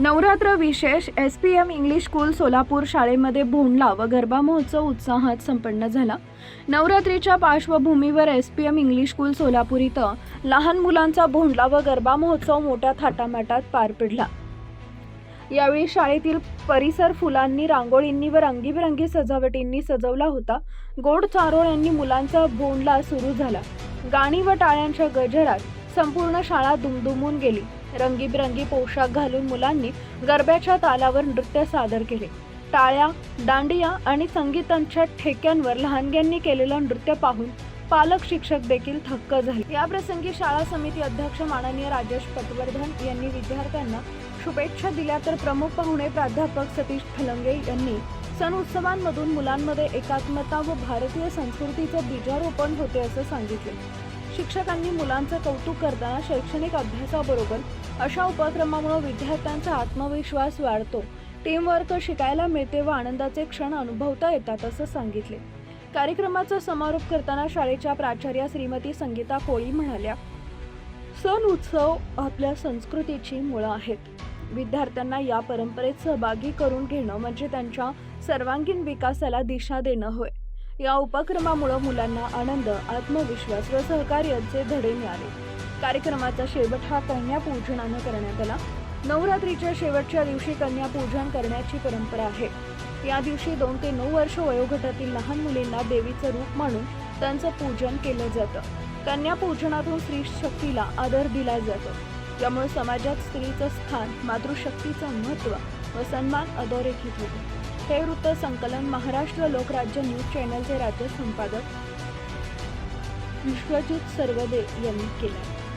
नवरात्र विशेष S P M English school Solapur शाळेमध्ये भोंडला व गरबा महोत्सव उत्साहात संपन्न झाला. नवरात्रीच्या पार्श्वभूमीवर S P M English school Solapur इथं लहान मुलांचा भोंडला व गरबा महोत्सव मोठ्या थाटामाटात पार पडला. यावेळी शाळेतील परिसर फुलांनी रांगोळींनी व रंगीबेरंगी सजावटींनी सजवला होता. गोड चारोळ यांनी मुलांचा भोंडला सुरू झाला. गाणी व टाळ्यांच्या गजरात संपूर्ण शाळा दुमदुमून गेली. रंगीबिरंगी पोशाख घालून मुलांनी गरब्याच्या तालावर नृत्य सादर केले. टाळ्या दांडिया आणि संगीतांच्या ठेक्यांवर लहानग्यांनी केलेलं नृत्य पाहून पालक शिक्षक देखील थक्क झाले. या प्रसंगी शाळा समिती अध्यक्ष माननीय राजेश पटवर्धन यांनी विद्यार्थ्यांना शुभेच्छा दिल्या तर प्रमुख पाहुणे प्राध्यापक सतीश फलंगे यांनी सण उत्सवांमधून मुलांमध्ये एकात्मता व भारतीय संस्कृतीचं बीजारोपण होते असं सांगितले. शिक्षकांनी मुलांचं कौतुक करताना शैक्षणिक अभ्यासाबरोबर अशा उपक्रमामुळे विद्यार्थ्यांचा आत्मविश्वास वाढतो. टीमवर्क शिकायला मिळते व आनंदाचे क्षण अनुभवता येतात असं सांगितले. कार्यक्रमाचा समारोप करताना शाळेच्या प्राचार्या श्रीमती संगीता कोळी म्हणाल्या सण उत्सव आपल्या संस्कृतीची मुळं आहेत. विद्यार्थ्यांना या परंपरेत सहभागी करून घेणं म्हणजे त्यांच्या सर्वांगीण विकासाला दिशा देणं होय. या उपक्रमामुळं मुलांना आनंद आत्मविश्वास व सहकार्याचे धडे मिळाले. कार्यक्रमाचा शेवट हा कन्यापूजनानं करण्यात आला. नवरात्रीच्या शेवटच्या दिवशी कन्यापूजन करण्याची परंपरा आहे. या दिवशी दोन ते नऊ वर्ष वयोगटातील लहान मुलींना देवीचं रूप मानून त्यांचं पूजन केलं जातं. कन्यापूजनातून स्त्री शक्तीला आदर दिला जातो. त्यामुळे समाजात स्त्रीचं स्थान मातृशक्तीचं महत्त्व व सन्मान अधोरेखित होतो. हे वृत्त संकलन महाराष्ट्र लोकराज्य न्यूज चॅनलचे राज्य संपादक विश्वजित सर्वदे यांनी केले.